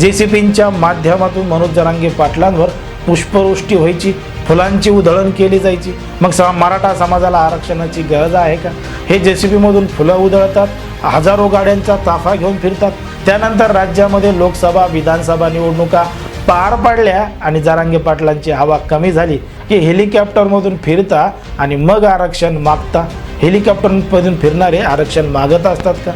जे सी पींच्या माध्यमातून मनोज जरांगे पाटलांवर पुष्पवृष्टी व्हायची फुलांची उधळण केली जायची. मग स मराठा समाजाला आरक्षणाची गरज आहे का? हे जे सी पीमधून फुलं उधळतात हजारो गाड्यांचा ताफा घेऊन फिरतात. त्यानंतर राज्यामध्ये लोकसभा विधानसभा निवडणुका पार पडल्या आणि जरांगे पाटलांची हवा कमी झाली की हेलिकॉप्टरमधून फिरता आणि मग आरक्षण मागता. हेलिकॉप्टरमधून फिरणारे आरक्षण मागत असतात का?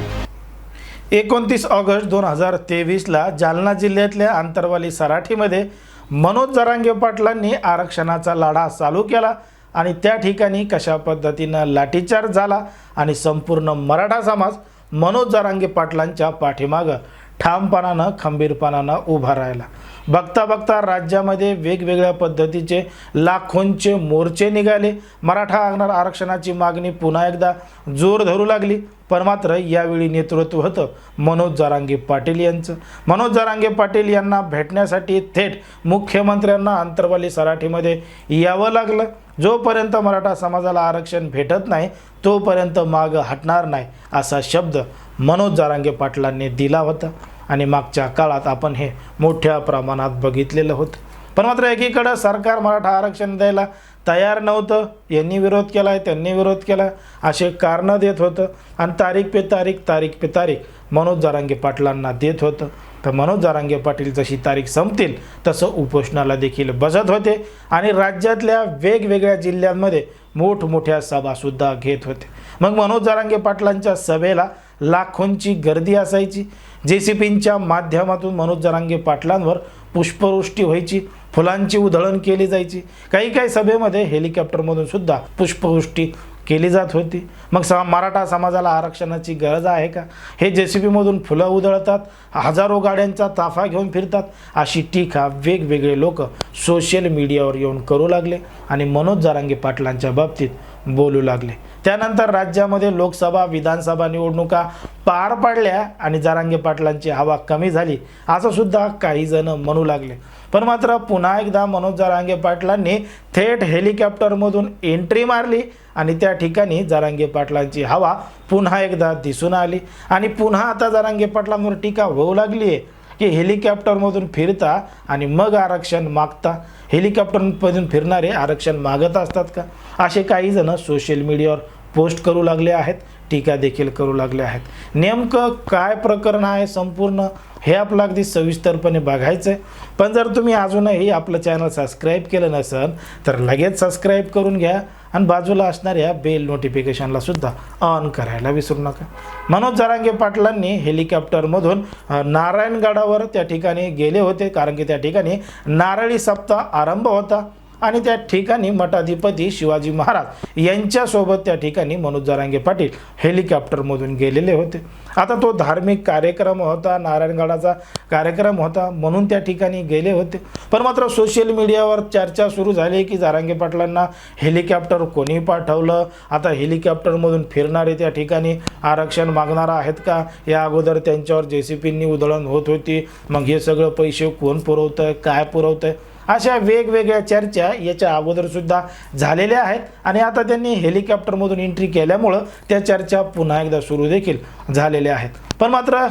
एकोणतीस ऑगस्ट दोन हजार तेवीसला जालना जिल्ह्यातल्या आंतरवाली सराठीमध्ये मनोज जरांगे पाटलांनी आरक्षणाचा लढा चालू केला आणि त्या ठिकाणी कशा पद्धतीनं लाठीचार्ज झाला आणि संपूर्ण मराठा समाज मनोज जरांगे पाटलांच्या पाठीमागं ठामपणानं खंबीरपणानं उभा राहिला. बघता बघता राज्यामध्ये वेगवेगळ्या पद्धतीचे लाखोंचे मोर्चे निघाले. मराठा आरक्षण- आरक्षणाची मागणी पुन्हा एकदा जोर धरू लागली. पण मात्र यावेळी नेतृत्व होतं मनोज जारांगे पाटील यांचं. मनोज जारांगे पाटील यांना भेटण्यासाठी थेट मुख्यमंत्र्यांना अंतरवाली सराठीमध्ये यावं लागलं. जोपर्यंत मराठा समाजाला आरक्षण भेटत नाही तोपर्यंत मागं हटणार नाही असा शब्द मनोज जारांगे पाटलांनी दिला होता. आणि मागच्या काळात आपण हे मोठ्या प्रमाणात बघितलेलं होतं. पण मात्र एकीकडं सरकार मराठा आरक्षण द्यायला तयार नव्हतं. यांनी विरोध केला आहे त्यांनी विरोध केला. असे कारणं देत होतं. आणि तारीख पे तारीख तारीख पे तारीख मनोज जारांगे पाटलांना देत होतं. तर मनोज जारांगे पाटील जशी तारीख संपतील तसं उपोषणाला देखील बसत होते. आणि राज्यातल्या वेगवेगळ्या जिल्ह्यांमध्ये मोठमोठ्या सभासुद्धा घेत होते. मग मनोज जारांगे पाटलांच्या सभेला लाखोंची गर्दी असायची. जे सी पींच्या माध्यमातून मनोज जरांगे पाटलांवर पुष्पवृष्टी व्हायची फुलांची उधळण केली जायची. काही काही सभेमध्ये हेलिकॉप्टरमधून सुद्धा पुष्पवृष्टी केली जात होती. मग स मराठा समाजाला आरक्षणाची गरज आहे का? हे जे सी पीमधून फुलं उधळतात हजारो गाड्यांचा ताफा घेऊन फिरतात अशी टीका वेगवेगळे लोक सोशल मीडियावर येऊन करू लागले आणि मनोज जारांगे पाटलांच्या बाबतीत बोलू लागले. त्यानंतर राज्यामध्ये लोकसभा विधानसभा निवडणुका पार पडल्या आणि जारांगे पाटलांची हवा कमी झाली. असं सुद्धा काही जण म्हणू लागले. पण मात्र पुन्हा एकदा मनोज जारांगे पाटलांनी थेट हेलिकॉप्टरमधून एंट्री मारली आणि त्या ठिकाणी जारांगे पाटलांची हवा पुन्हा एकदा दिसून आली. आणि पुन्हा आता जारांगे पाटलांवर टीका होऊ लागली आहे की हेलिकॉप्टरमधून फिरता आणि मग आरक्षण मागता. हेलिकॉप्टरमधून फिरणारे आरक्षण मागत असतात का? असे काही जण सोशल मीडियावर पोस्ट करू लागले आहेत टीका देखील करू लागले आहेत. नेमकं काय प्रकरण आहे संपूर्ण हे आपलं अगदी सविस्तरपणे बघायचं आहे पण जर तुम्ही अजूनही आपलं चॅनल सबस्क्राईब केलं नसेल तर लगेच सबस्क्राईब करून घ्या. आणि बाजूला असणाऱ्या बेल नोटिफिकेशनला सुद्धा ऑन करायला विसरू नका. मनोज जरांगे पाटलांनी हेलिकॉप्टरमधून नारायणगडावर त्या ठिकाणी गेले होते कारण की त्या ठिकाणी नारळी सप्ताह आरंभ होता. आणि त्या ठिकाणी मठाधिपती शिवाजी महाराज यांच्यासोबत त्या ठिकाणी मनोज जरांगे पाटील हेलिकॉप्टरमधून गेलेले होते. आता तो धार्मिक कार्यक्रम होता नारायणगडाचा कार्यक्रम होता म्हणून त्या ठिकाणी गेले होते. पण मात्र सोशल मीडियावर चर्चा सुरू झाली की जारांगे पाटलांना हेलिकॉप्टर कोणी पाठवलं? आता हेलिकॉप्टरमधून फिरणारे त्या ठिकाणी आरक्षण मागणार आहेत का? या अगोदर त्यांच्यावर जे सी पींनी उधळण होत होती. मग हे सगळं पैसे कोण पुरवतं आहे काय पुरवतं आहे अशा वेगवेगळ्या चर्चा याच्या अगोदरसुद्धा झालेल्या आहेत. आणि आता त्यांनी हेलिकॉप्टरमधून एंट्री केल्यामुळं त्या चर्चा पुन्हा एकदा सुरू देखील झालेल्या आहेत. पण मात्र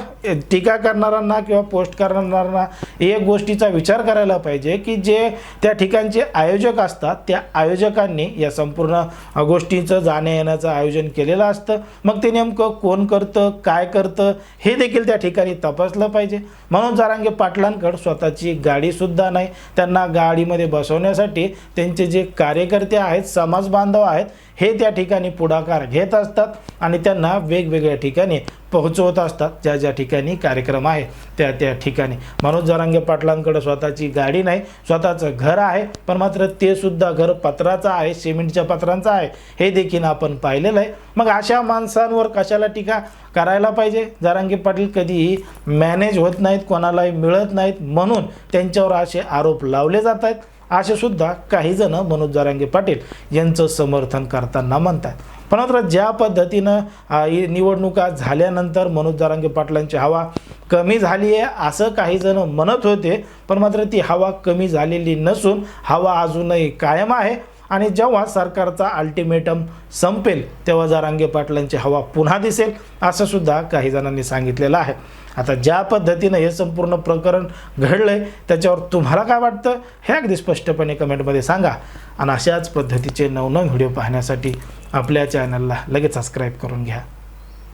टीका करणाऱ्यांना किंवा पोस्ट करणाऱ्यांना एक गोष्टीचा विचार करायला पाहिजे की जे त्या ठिकाणचे आयोजक असतात त्या आयोजकांनी या संपूर्ण गोष्टींचं गोष्टीचं जाण्या येण्याचं आयोजन केलेलं असतं. मग ते नेमकं कोण करतं काय करतं हे देखील त्या ठिकाणी तपासलं पाहिजे. म्हणून जारांगे पाटलांकडे स्वतःची गाडीसुद्धा नाही. त्यांना गाडीमध्ये बसवण्यासाठी त्यांचे जे कार्यकर्ते आहेत समाज बांधव आहेत हे त्या ठिकाणी पुढाकार घेत असतात आणि त्यांना वेगवेगळ्या ठिकाणी पोहोचवत असतात. ज्या ज्या ठिकाणी कार्यक्रम आहे त्या त्या ठिकाणी. मनोज जरांगे पाटलांकडे स्वतःची गाडी नाही स्वतःचं घर आहे पण मात्र ते सुद्धा घर पत्राचं आहे सिमेंटच्या पत्रांचं आहे. हे देखील आपण पाहिलेलं आहे. मग अशा माणसांवर कशाला टीका करायला पाहिजे? जरांगे पाटील कधीही मॅनेज होत नाहीत कोणालाही मिळत नाहीत म्हणून त्यांच्यावर असे आरोप लावले जात आहेत. असे सुद्धा काही जण मनोज जरांगे पाटील यांचं समर्थन करताना म्हणतात. पण मात्र ज्या पद्धतीनं ही निवडणुका झाल्यानंतर मनोज जरांगे पाटलांची हवा कमी झाली आहे असं काही जण म्हणत होते पण मात्र ती हवा कमी झालेली नसून हवा अजूनही कायम आहे. आणि जेव्हा सरकारचा अल्टिमेटम संपेल तेव्हा जरांगे पाटलांची हवा पुन्हा दिसेल असं सुद्धा काही जणांनी सांगितलेलं आहे. आता ज्या पद्धतीनं हे संपूर्ण प्रकरण घडलंय त्याच्यावर तुम्हाला काय वाटतं? हे अगदी स्पष्टपणे कमेंटमध्ये सांगा. आणि अशाच पद्धतीचे नवनवीन व्हिडिओ पाहण्यासाठी आपल्या चॅनलला लगेच सबस्क्राईब करून घ्या.